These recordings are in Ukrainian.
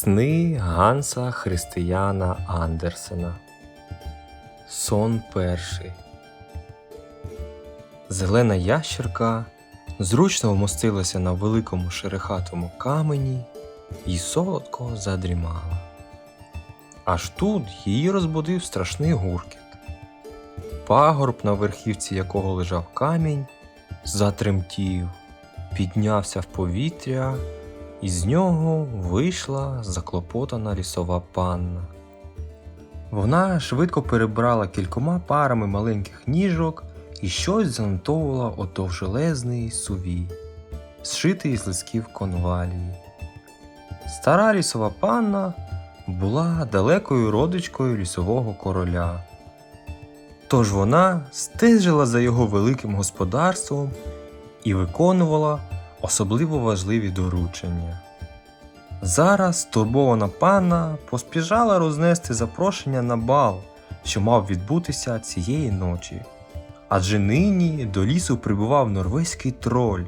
Сни Ганса Християна Андерсена. Сон перший. Зелена ящерка зручно вмостилася на великому шерехатому камені і солодко задрімала. Аж тут її розбудив страшний гуркіт. Пагорб, на верхівці якого лежав камінь, затремтів, піднявся в повітря і з нього вийшла заклопотана лісова панна. Вона швидко перебрала кількома парами маленьких ніжок і щось занотовувала у довжелезний сувій, зшитий з лисків конвалії. Стара лісова панна була далекою родичкою лісового короля. Тож вона стежила за його великим господарством і виконувала особливо важливі доручення. Зараз турбована панна поспіжала рознести запрошення на бал, що мав відбутися цієї ночі. Адже нині до лісу прибував норвезький троль,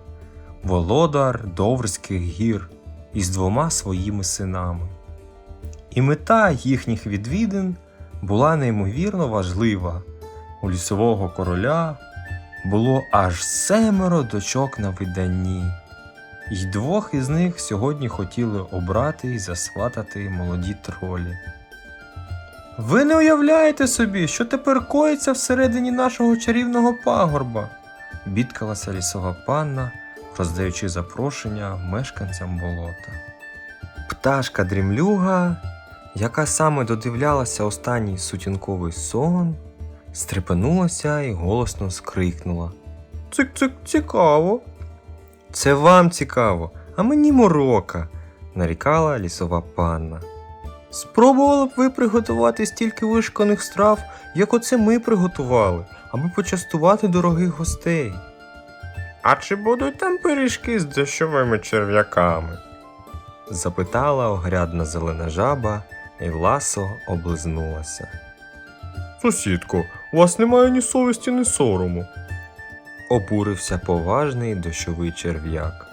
володар Доврських гір із двома своїми синами. І мета їхніх відвідин була неймовірно важлива. У лісового короля було аж семеро дочок на виданні, і двох із них сьогодні хотіли обрати і засватати молоді тролі. Ви не уявляєте собі, що тепер коїться всередині нашого чарівного пагорба, бідкалася лісова панна, роздаючи запрошення мешканцям болота. Пташка дрімлюга, яка саме додивлялася останній сутінковий сон, стрепенулася і голосно скрикнула. Цик-цик цікаво. Це вам цікаво, а мені морока, нарікала лісова панна. Спробували б ви приготувати стільки вишканих страв, як оце ми приготували, аби почастувати дорогих гостей. А чи будуть там пиріжки з дощовими черв'яками? запитала огрядна зелена жаба, і ласо облизнулася. Сусідко, у вас немає ні совісті, ні сорому. Обурився поважний дощовий черв'як,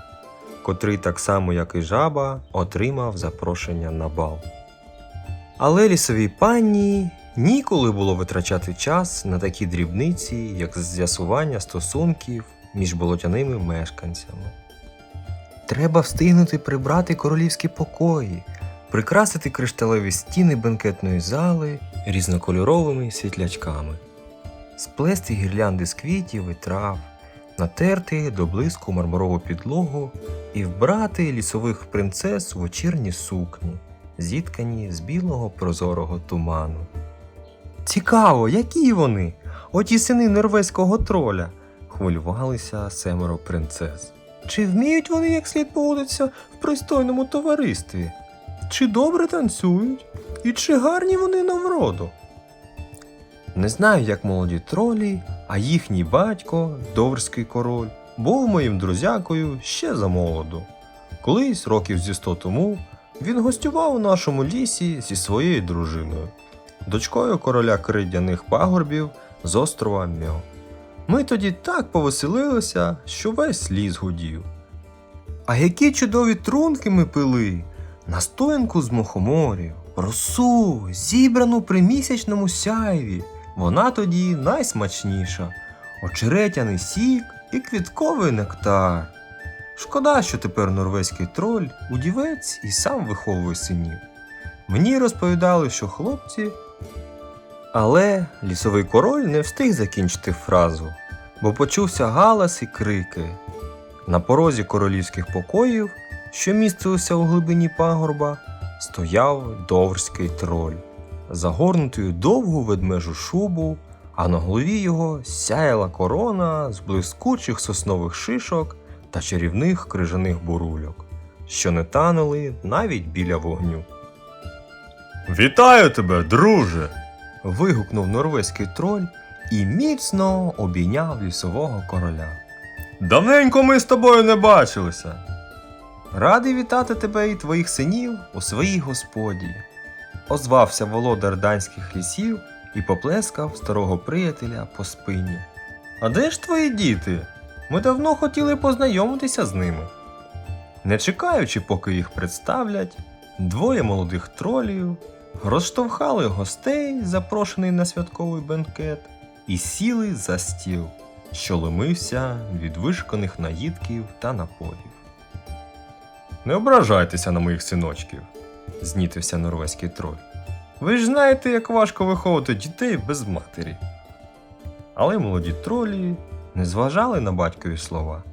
котрий так само, як і жаба, отримав запрошення на бал. Але лісовій панні ніколи було витрачати час на такі дрібниці, як з'ясування стосунків між болотяними мешканцями. Треба встигнути прибрати королівські покої, прикрасити кришталеві стіни бенкетної зали різнокольоровими світлячками, сплести гірлянди з квітів і трав, натерти до блиску мармурову підлогу і вбрати лісових принцес в вечірні сукні, зіткані з білого прозорого туману. Цікаво, які вони, оті сини норвезького троля, хвилювалися семеро принцес. Чи вміють вони як слід поводитися в пристойному товаристві? Чи добре танцюють? І чи гарні вони на вроду? Не знаю, як молоді тролі, а їхній батько, Доврський король, був моїм друзякою ще за молоду. Колись, років зі сто тому, він гостював у нашому лісі зі своєю дружиною, дочкою короля кридяних пагорбів з острова Мьо. Ми тоді так повеселилися, що весь ліс гудів. А які чудові трунки ми пили! Настоянку з мухоморів, росу, зібрану при місячному сяйві. Вона тоді найсмачніша. Очеретяний сік і квітковий нектар. Шкода, що тепер норвезький троль удівець і сам виховує синів. Мені розповідали, що хлопці. Але лісовий король не встиг закінчити фразу, бо почувся галас і крики. На порозі королівських покоїв, що містилися у глибині пагорба, стояв доврський троль, загорнутий у довгу ведмежу шубу, а на голові його сяяла корона з блискучих соснових шишок та чарівних крижаних бурульок, що не танули навіть біля вогню. Вітаю тебе, друже! вигукнув норвезький троль і міцно обійняв лісового короля. Давненько ми з тобою не бачилися. Радий вітати тебе і твоїх синів у своїй господі. Озвався володар данських лісів і поплескав старого приятеля по спині. А де ж твої діти? Ми давно хотіли познайомитися з ними. Не чекаючи, поки їх представлять, двоє молодих тролів розштовхали гостей, запрошений на святковий бенкет, і сіли за стіл, що ломився від вишканих наїдків та напоїв. Не ображайтеся на моїх синочків, знітився норвезький троль. Ви ж знаєте, як важко виховувати дітей без матері. Але молоді тролі не зважали на батькові слова.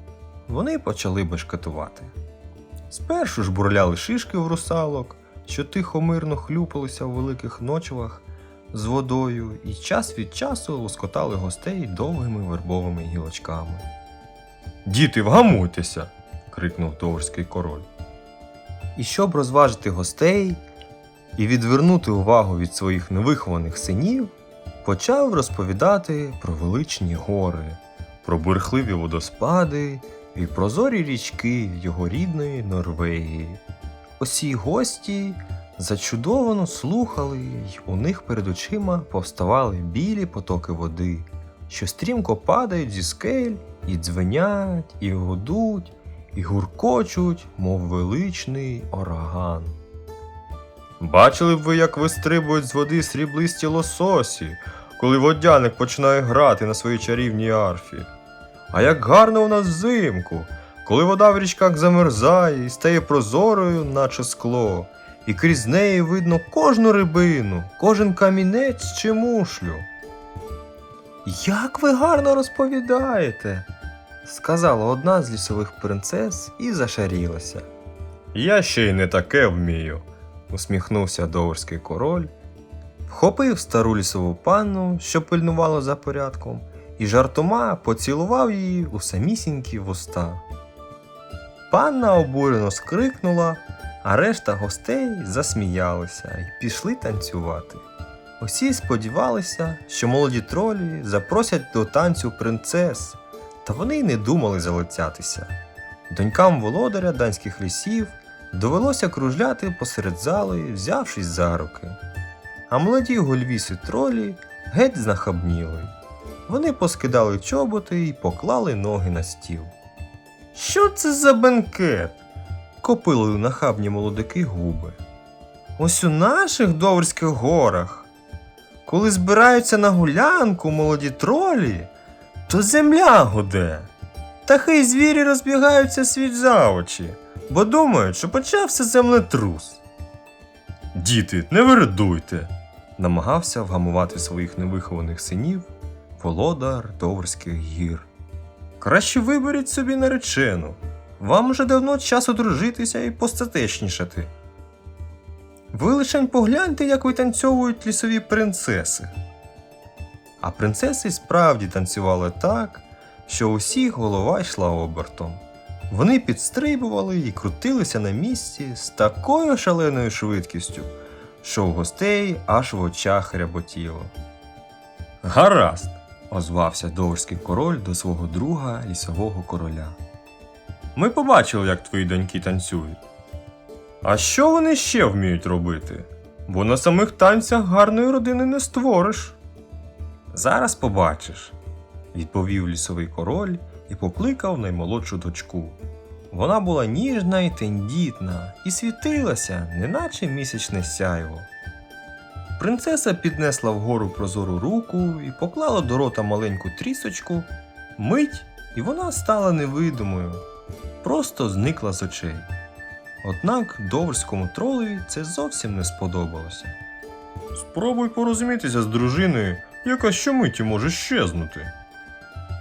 Вони почали бешкетувати. Спершу ж бурляли шишки в русалок, що тихо мирно хлюпалися у великих ночвах з водою і час від часу лоскотали гостей довгими вербовими гілочками. Діти, вгамуйтеся. крикнув Товарський король. І щоб розважити гостей і відвернути увагу від своїх невихованих синів, почав розповідати про величні гори, про бурхливі водоспади і прозорі річки його рідної Норвегії. Усі гості зачудовано слухали, й у них перед очима повставали білі потоки води, що стрімко падають зі скель і дзвенять, і гудуть, і гуркочуть, мов величний ураган. Бачили б ви, як вистрибують з води сріблисті лососі, коли водяник починає грати на своїй чарівній арфі. А як гарно у нас взимку, коли вода в річках замерзає і стає прозорою, наче скло, і крізь неї видно кожну рибину, кожен камінець чи мушлю. Як ви гарно розповідаєте, сказала одна з лісових принцес і зашарілася. Я ще й не таке вмію, усміхнувся Доверський король, вхопив стару лісову панну, що пильнувала за порядком, і жартома поцілував її у самісінькі вуста. Панна обурено скрикнула, а решта гостей засміялися і пішли танцювати. Усі сподівалися, що молоді тролі запросять до танцю принцес, та вони й не думали залицятися. Донькам володаря данських лісів довелося кружляти посеред зали, взявшись за руки. А молоді гольвіси тролі геть знахабніли. Вони поскидали чоботи і поклали ноги на стіл. Що це за бенкет? копили нахабні молодики губи. Ось у наших Доверських горах, коли збираються на гулянку молоді тролі, то земля гуде. Птахи й звірі розбігаються світ за очі, бо думають, що почався землетрус. Діти, не виридуйте, намагався вгамувати своїх невихованих синів володар Доверських гір. Краще виберіть собі наречену. Вам уже давно час одружитися і постатечнішати. Ви лишень погляньте, як витанцьовують лісові принцеси. А принцеси справді танцювали так, що усіх голова йшла обертом. Вони підстрибували і крутилися на місці з такою шаленою швидкістю, що у гостей аж в очах ряботіло. Гаразд, озвався Довжський король до свого друга лісового короля. Ми побачили, як твої доньки танцюють. А що вони ще вміють робити? Бо на самих танцях гарної родини не створиш. Зараз побачиш, відповів лісовий король і покликав наймолодшу дочку. Вона була ніжна і тендітна, і світилася, неначе місячне сяйво. Принцеса піднесла вгору прозору руку і поклала до рота маленьку трісочку, мить, і вона стала невидимою, просто зникла з очей. Однак Доврському тролеві це зовсім не сподобалося. Спробуй порозумітися з дружиною, яка щомиті може щезнути.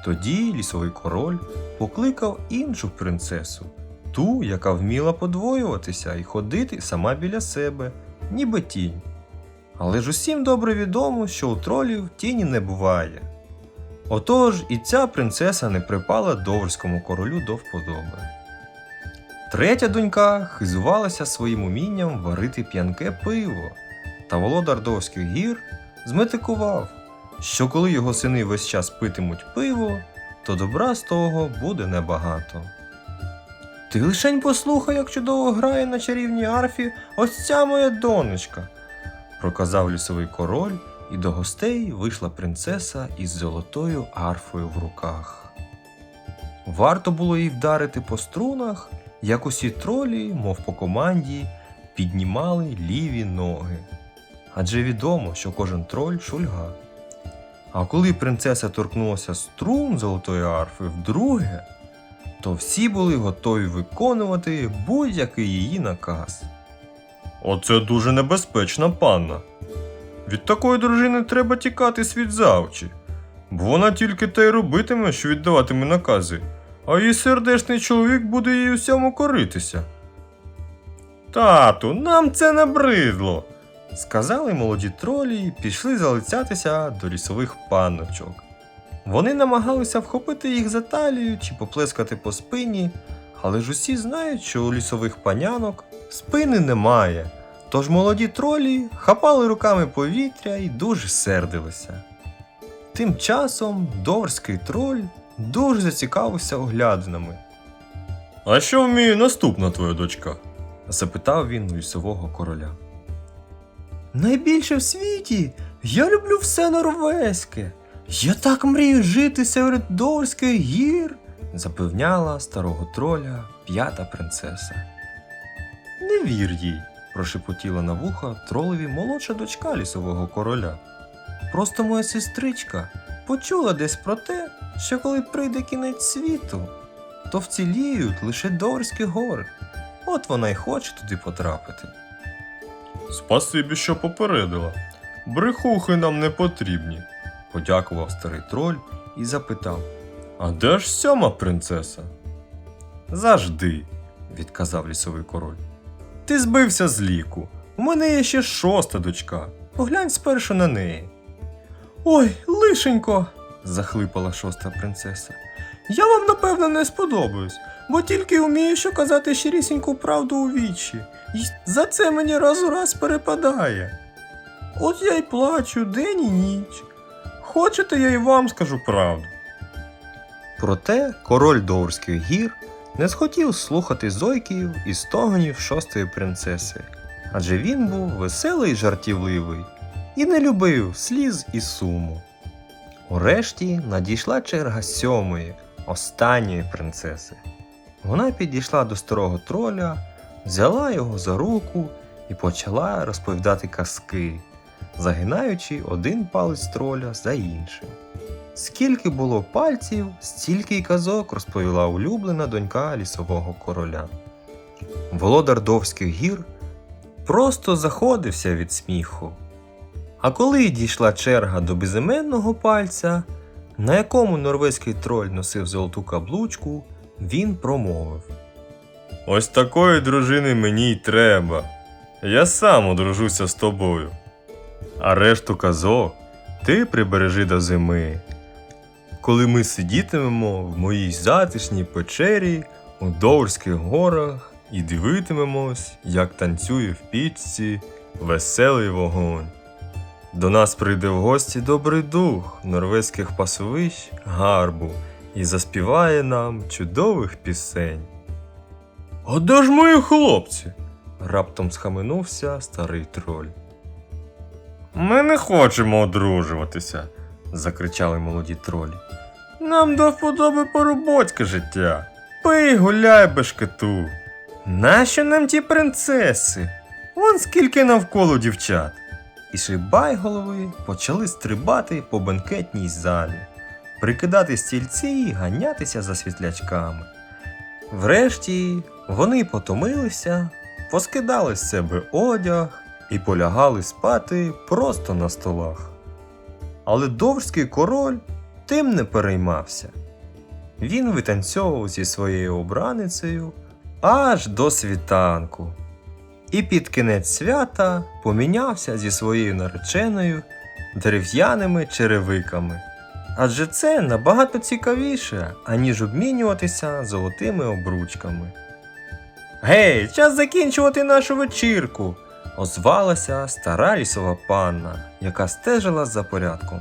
Тоді лісовий король покликав іншу принцесу, ту, яка вміла подвоюватися і ходити сама біля себе, ніби тінь. Але ж усім добре відомо, що у тролів тіні не буває. Отож і ця принцеса не припала Доврському королю до вподоби. Третя донька хизувалася своїм умінням варити п'янке пиво, та володар Довських гір зметикував, що коли його сини весь час питимуть пиво, то добра з того буде небагато. Ти лишень послухай, як чудово грає на чарівній арфі ось ця моя донечка, проказав лісовий король, і до гостей вийшла принцеса із золотою арфою в руках. Варто було їй вдарити по струнах, як усі тролі, мов по команді, піднімали ліві ноги. Адже відомо, що кожен троль шульга. А коли принцеса торкнулася струн золотої арфи вдруге, то всі були готові виконувати будь-який її наказ. Оце дуже небезпечна панна. Від такої дружини треба тікати світ за очі, бо вона тільки те й робитиме, що віддаватиме накази, а її сердечний чоловік буде їй усьому коритися. Тату, нам це набридло, сказали молоді тролі і пішли залицятися до лісових панночок. Вони намагалися вхопити їх за талію чи поплескати по спині, але ж усі знають, що у лісових панянок спини немає. Тож молоді тролі хапали руками повітря і дуже сердилися. Тим часом дорський троль дуже зацікавився оглядинами. А що вміє наступна твоя дочка? запитав він у лісового короля. Найбільше в світі я люблю все норвезьке. Я так мрію жити серед Дорських гір, запевняла старого троля п'ята принцеса. Не вір їй, прошепотіла на вуха тролеві молодша дочка лісового короля. Просто моя сестричка почула десь про те, що коли прийде кінець світу, то вціліють лише Дорські гори. От вона й хоче туди потрапити. Спасибі, що попередила. Брехухи нам не потрібні, подякував старий троль і запитав: А де ж сьома принцеса? Завжди, відказав лісовий король. Ти збився з ліку. У мене є ще шоста дочка. Поглянь спершу на неї. Ой, лишенько, захлипала шоста принцеса. Я вам напевно не сподобаюсь, бо тільки вмію що казати щирісіньку правду у вічі. І за це мені раз у раз перепадає. От я й плачу день і ніч. Хочете, я й вам скажу правду. Проте король Доврських гір не схотів слухати зойків і стогонів шостої принцеси, адже він був веселий й жартівливий і не любив сліз і суму. Урешті надійшла черга сьомої, останньої принцеси. Вона підійшла до старого троля, взяла його за руку і почала розповідати казки, загинаючи один палець троля за іншим. Скільки було пальців, стільки й казок розповіла улюблена донька лісового короля. Володар Довських гір просто заходився від сміху. А коли дійшла черга до безіменного пальця, на якому норвезький троль носив золоту каблучку, він промовив: Ось такої дружини мені й треба. Я сам одружуся з тобою. А решту казок ти прибережи до зими. Коли ми сидітимемо в моїй затишній печері у Доврських горах і дивитимемось, як танцює в пічці веселий вогонь. До нас прийде в гості добрий дух норвезьких пасовищ гарбу і заспіває нам чудових пісень. А де ж мої хлопці? раптом схаменувся старий троль. Ми не хочемо одружуватися, закричали молоді тролі. Нам до вподоби поробоцьке життя. Пий, гуляй, бешкету. Нащо нам ті принцеси? Вон скільки навколо дівчат. І шибайголови почали стрибати по бенкетній залі, прикидати стільці і ганятися за світлячками. Врешті вони потомилися, поскидали з себе одяг і полягали спати просто на столах. Але довжський король тим не переймався. Він витанцьовував зі своєю обраницею аж до світанку. І під кінець свята помінявся зі своєю нареченою дерев'яними черевиками. Адже це набагато цікавіше, аніж обмінюватися золотими обручками. Гей, час закінчувати нашу вечірку! озвалася стара лісова панна, яка стежила за порядком.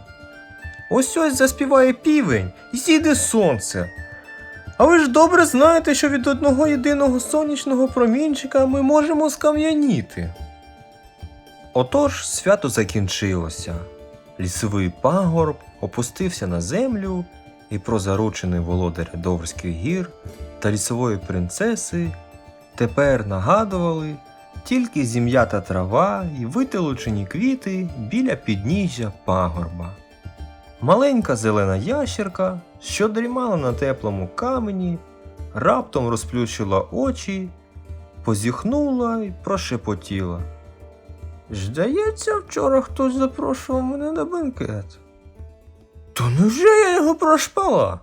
Ось ось заспіває півень і зійде сонце. А ви ж добре знаєте, що від одного єдиного сонячного промінчика ми можемо скам'яніти. Отож свято закінчилося. Лісовий пагорб опустився на землю, і про заручений володаря Доврських гір та лісової принцеси тепер нагадували тільки зім'ята трава і витолочені квіти біля підніжжя пагорба. Маленька зелена ящерка, що дрімала на теплому камені, раптом розплющила очі, позіхнула і прошепотіла. Здається, вчора хтось запрошував мене на бенкет. То невже я його прошпала?